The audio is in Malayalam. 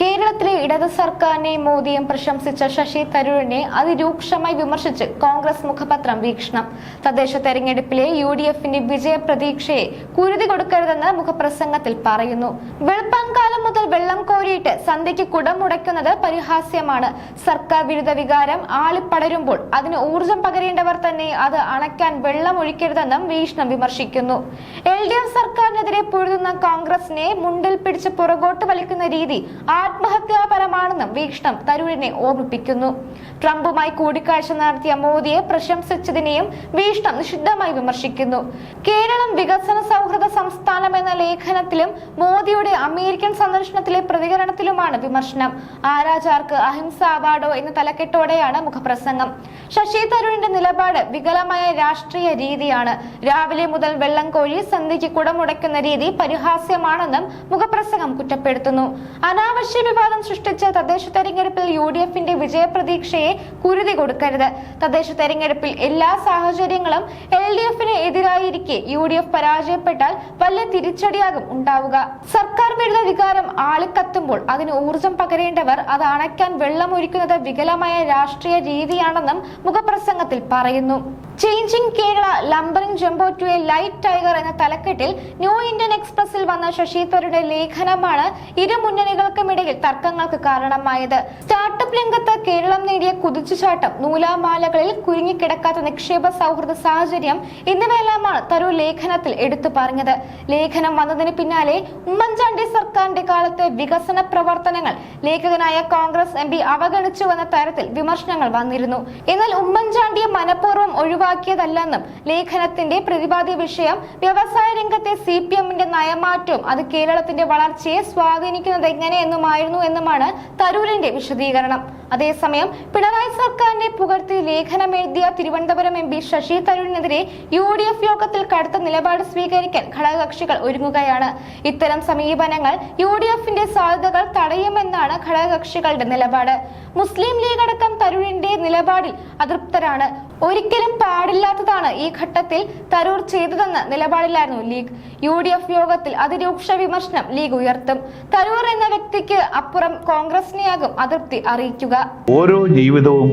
കേരളത്തിലെ ഇടത് സർക്കാരിനെ മോദിയും പ്രശംസിച്ച ശശി തരൂരിനെ അതിരൂക്ഷമായി വിമർശിച്ച് കോൺഗ്രസ് മുഖപത്രം വീക്ഷണം. തദ്ദേശ തെരഞ്ഞെടുപ്പിലെ യു ഡി എഫിന്റെ വിജയ പ്രതീക്ഷയെ കുരുതി കൊടുക്കരുതെന്ന് മുഖപ്രസംഗത്തിൽ പറയുന്നു. വെളുപ്പാങ്കാലം മുതൽ വെള്ളം കോരിയിട്ട് സന്ധ്യയ്ക്ക് കുടമുടയ്ക്കുന്നത് പരിഹാസ്യമാണ്. സർക്കാർ വിരുദ്ധ വികാരം ആളിപ്പടരുമ്പോൾ അതിന് ഊർജം പകരേണ്ടവർ തന്നെ അത് അണയ്ക്കാൻ വെള്ളം ഒഴിക്കരുതെന്നും വീക്ഷണം വിമർശിക്കുന്നു. എൽ ഡി എഫ് സർക്കാരിനെതിരെ പൊഴുതുന്ന കോൺഗ്രസിനെ മുണ്ടിൽ പിടിച്ച് പുറകോട്ട് വലിക്കുന്ന രീതി ആത്മഹത്യാപരമാണെന്നും വീക്ഷണം തരൂരിനെ ഓർമ്മിപ്പിക്കുന്നു. ട്രംപുമായി കൂടിക്കാഴ്ച നടത്തിയ മോദിയെ പ്രശംസിച്ചതിനെയും വീക്ഷണം നിഷിദ്ധമായി വിമർശിക്കുന്നു. കേരളം വികസന സൗഹൃദ സംസ്ഥാനം എന്ന ലേഖനത്തിലും മോദിയുടെ അമേരിക്കൻ സന്ദർശനത്തിലെ പ്രതികരണത്തിലുമാണ് വിമർശനം. ആരാചാർക്ക് അഹിംസ അവാർഡോ എന്ന തലക്കെട്ടോടെയാണ് മുഖപ്രസംഗം. ശശി തരൂരിന്റെ നിലപാട് വികലമായ രാഷ്ട്രീയ രീതിയാണ്. രാവിലെ മുതൽ വെള്ളം കോഴി സന്ധ്യയ്ക്ക് കുടമുടയ്ക്കുന്ന രീതി പരിഹാസ്യമാണെന്നും മുഖപ്രസംഗം കുറ്റപ്പെടുത്തുന്നു. അനാവശ്യ വിവാദം സൃഷ്ടിച്ച തദ്ദേശ തെരഞ്ഞെടുപ്പിൽ യു ഡി എഫിന്റെ വിജയപ്രതീക്ഷയെ കുരുതി കൊടുക്കരുത്. തദ്ദേശ തെരഞ്ഞെടുപ്പിൽ എല്ലാ സാഹചര്യങ്ങളും എൽ ഡി എഫിന് എതിരായിരിക്കെ യു ഡി എഫ് പരാജയപ്പെട്ടാൽ വലിയ തിരിച്ചടിയാകും ഉണ്ടാവുക. സർക്കാർ വിരുദ്ധ വികാരം ആളിക്കത്തുമ്പോൾ അതിന് ഊർജം പകരേണ്ടവർ അത് അണയ്ക്കാൻ വെള്ളമൊഴിക്കുന്നത് വികലമായ രാഷ്ട്രീയ രീതിയാണെന്നും മുഖപ്രസംഗത്തിൽ പറയുന്നു. Changing Kerala lumbering jumbo to a light tiger എന്ന തലക്കെട്ടിൽ ന്യൂ ഇന്ത്യൻ എക്സ്പ്രസിൽ വന്ന ശശി തരൂരുടെ ലേഖനമാണ് ഇരു മുന്നണികൾക്കുമിടയിൽ തർക്കങ്ങൾക്ക് കാരണമായത്. സ്റ്റാർട്ടപ്പ് രംഗത്ത് കേരളം നേടിയ കുതിച്ചുചാട്ടം നൂലാമാലകളിൽ കുരുങ്ങിക്കിടക്കാത്ത നിക്ഷേപ സൗഹൃദ സാഹചര്യം എന്നിവയെല്ലാമാണ് തരൂർ ലേഖനത്തിൽ എടുത്തു പറഞ്ഞത്. ലേഖനം വന്നതിന് പിന്നാലെ ഉമ്മൻചാണ്ടി സർക്കാരിന്റെ കാലത്തെ വികസന പ്രവർത്തനങ്ങൾ ലേഖകനായ കോൺഗ്രസ് എം പി അവഗണിച്ചുവെന്ന തരത്തിൽ വിമർശനങ്ങൾ വന്നിരുന്നു. എന്നാൽ ഉമ്മൻചാണ്ടിയെ മനഃപൂർവം ഒഴിവാക്കിയതല്ലെന്നും ലേഖനത്തിന്റെ പ്രതിപാദ്യ വിഷയം വ്യവസായ രംഗത്തെ സി പി എമ്മിന്റെ നയമാറ്റവും അത് കേരളത്തിന്റെ വളർച്ചയെ സ്വാധീനിക്കുന്നത് എങ്ങനെയെന്നുമായിരുന്നു എന്നുമാണ് തരൂരിന്റെ വിശദീകരണം. അതേസമയം പിണറായി സർക്കാരിനെ പുകഴ്ത്തി ലേഖനം എഴുതിയ തിരുവനന്തപുരം എം പി ശശി തരൂരിനെതിരെ യു ഡി എഫ് യോഗത്തിൽ കടുത്ത നിലപാട് സ്വീകരിക്കാൻ ഘടകകക്ഷികൾ ഒരുങ്ങുകയാണ്. ഇത്തരം സമീപനങ്ങൾ യു ഡി എഫിന്റെ സാധ്യതകൾ തടയുമെന്നാണ് ഘടകകക്ഷികളുടെ നിലപാട്. മുസ്ലിം ലീഗ് അടക്കം തരൂരിന്റെ നിലപാടിൽ അതൃപ്തരാണ്. ഒരിക്കലും പാടില്ലാത്തതാണ് ഈ ഘട്ടത്തിൽ തരൂർ ചെയ്തതെന്ന നിലപാടിലായിരുന്നു ലീഗ്. യു ഡി എഫ് യോഗത്തിൽ അതിരൂക്ഷ വിമർശനം ലീഗ് ഉയർത്തും. തരൂർ എന്ന വ്യക്തിക്ക് അപ്പുറം കോൺഗ്രസിനെയാകും അതൃപ്തി അറിയിക്കുക. ഓരോ ജീവിതവും